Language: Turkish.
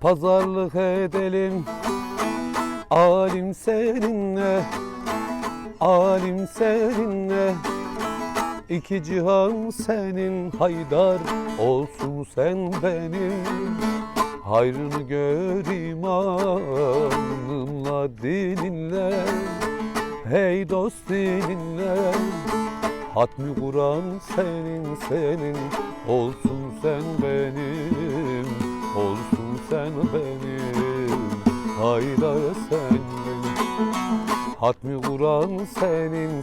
Pazarlık edelim. Alim seninle Alim seninle. İki cihan senin haydar olsun sen benim. Hayrını gör imanınla dininle Hey dost dininle Hatmi Kur'an senin senin Olsun sen benim Haydar sen Hatmi Kur'an senin senin